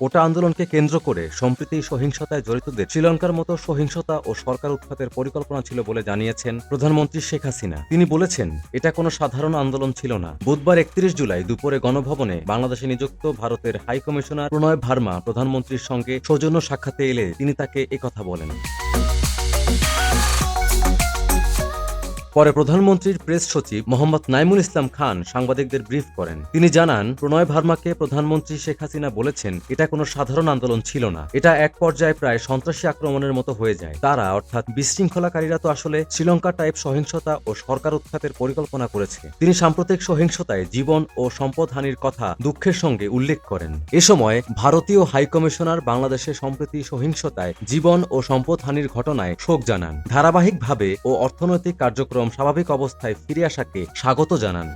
ওটা আন্দোলনকে কেন্দ্র করে, সম্প্রীতি সহিংসতায় জড়িতদের। শ্রীলঙ্কার মতো সহিংসতা ও সরকার উৎখাতের পরিকল্পনা ছিল বলে জানিয়েছেন প্রধানমন্ত্রী শেখ হাসিনা। তিনি বলেছেন, এটা কোনো সাধারণ আন্দোলন ছিল না। বুধবার একত্রিশ জুলাই দুপুরে গণভবনে বাংলাদেশে নিযুক্ত ভারতের হাইকমিশনার প্রণয় ভার্মা প্রধানমন্ত্রীর সঙ্গে সৌজন্য সাক্ষাতে এলে তিনি তাকে একথা বলেন। পরে প্রধানমন্ত্রীর প্রেস সচিব মোহাম্মদ নাইমুল ইসলাম খান সাংবাদিকদের ব্রিফ করেন। তিনি জানান, প্রণয় ভার্মাকে প্রধানমন্ত্রী শেখ হাসিনা বলেছেন, এটা কোনো সাধারণ আন্দোলন ছিল না। এটা এক পর্যায়ে প্রায় সন্ত্রাসী আক্রমণের মতো হয়ে যায়। তারা, অর্থাৎ বিশৃঙ্খলাকারীরা তো আসলে শ্রীলঙ্কা টাইপ সহিংসতা ও সরকার উৎখাতের পরিকল্পনা করেছে। তিনি সাম্প্রতিক সহিংসতায় জীবন ও সম্পদ হানির কথা দুঃখের সঙ্গে উল্লেখ করেন। এ সময় ভারতীয় হাই কমিশনার বাংলাদেশে সম্প্রতি সহিংসতায় জীবন ও সম্পদ হানির ঘটনায় শোক জানান। ধারাবাহিকভাবে ও অর্থনৈতিক কার্যক্রম স্বাভাবিক অবস্থায় ফিরে আসাকে স্বাগত জানান।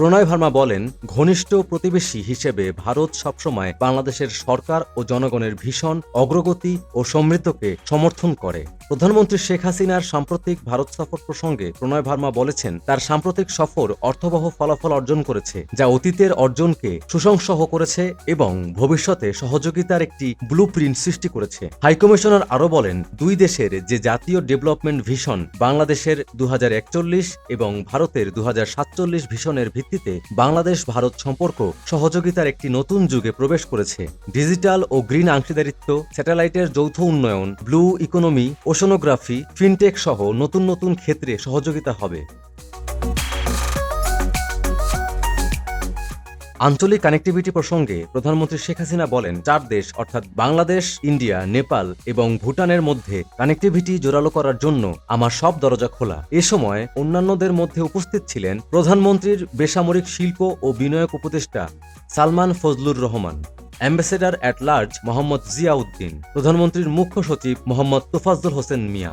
প্রণয় ভার্মা বলেন, ঘনিষ্ঠ প্রতিবেশী হিসেবে ভারত সবসময় বাংলাদেশের সরকার ও জনগণের ভীষণ অগ্রগতি ও সমৃদ্ধকে সমর্থন করে। প্রধানমন্ত্রী শেখ হাসিনার সাম্প্রতিক ভারত সফর প্রসঙ্গে প্রণয় ভার্মা বলেছেন, তার সাম্প্রতিক সফর অর্থবহ ফলাফল অর্জন করেছে, যা অতীতের অর্জনকে সুসংসহ করেছে এবং ভবিষ্যতে সহযোগিতার একটি ব্লু সৃষ্টি করেছে। হাইকমিশনার আরও বলেন, দুই দেশের যে জাতীয় ডেভেলপমেন্ট ভিশন বাংলাদেশের দু হাজার একচল্লিশ এবং ভারতের দু হাজার সাতচল্লিশ ভিশনের ভিত্তিতে বাংলাদেশ ভারত সম্পর্ক সহযোগিতার একটি নতুন যুগে প্রবেশ করেছে। ডিজিটাল ও গ্রিন অংশীদারিত্ব স্যাটেলাইটের যৌথ উন্নয়ন, ব্লু ইকোনমি, ওশনোগ্রাফি, ফিনটেক সহ নতুন নতুন ক্ষেত্রে সহযোগিতা হবে। আঞ্চলিক কানেক্টিভিটি প্রসঙ্গে প্রধানমন্ত্রী শেখ হাসিনা বলেন, চার দেশ, অর্থাৎ বাংলাদেশ, ইন্ডিয়া, নেপাল এবং ভুটানের মধ্যে কানেক্টিভিটি জোরালো করার জন্য আমার সব দরজা খোলা। এ সময় অন্যান্যদের মধ্যে উপস্থিত ছিলেন প্রধানমন্ত্রীর বেসামরিক শিল্প ও বিনিয়োগ উপদেষ্টা Salman Fazlur Rahman, ambassador at large Mohammad Ziauddin, প্রধানমন্ত্রীর মুখ্য সচিব মোহাম্মদ তোফাজ্জল হোসেন মিয়া।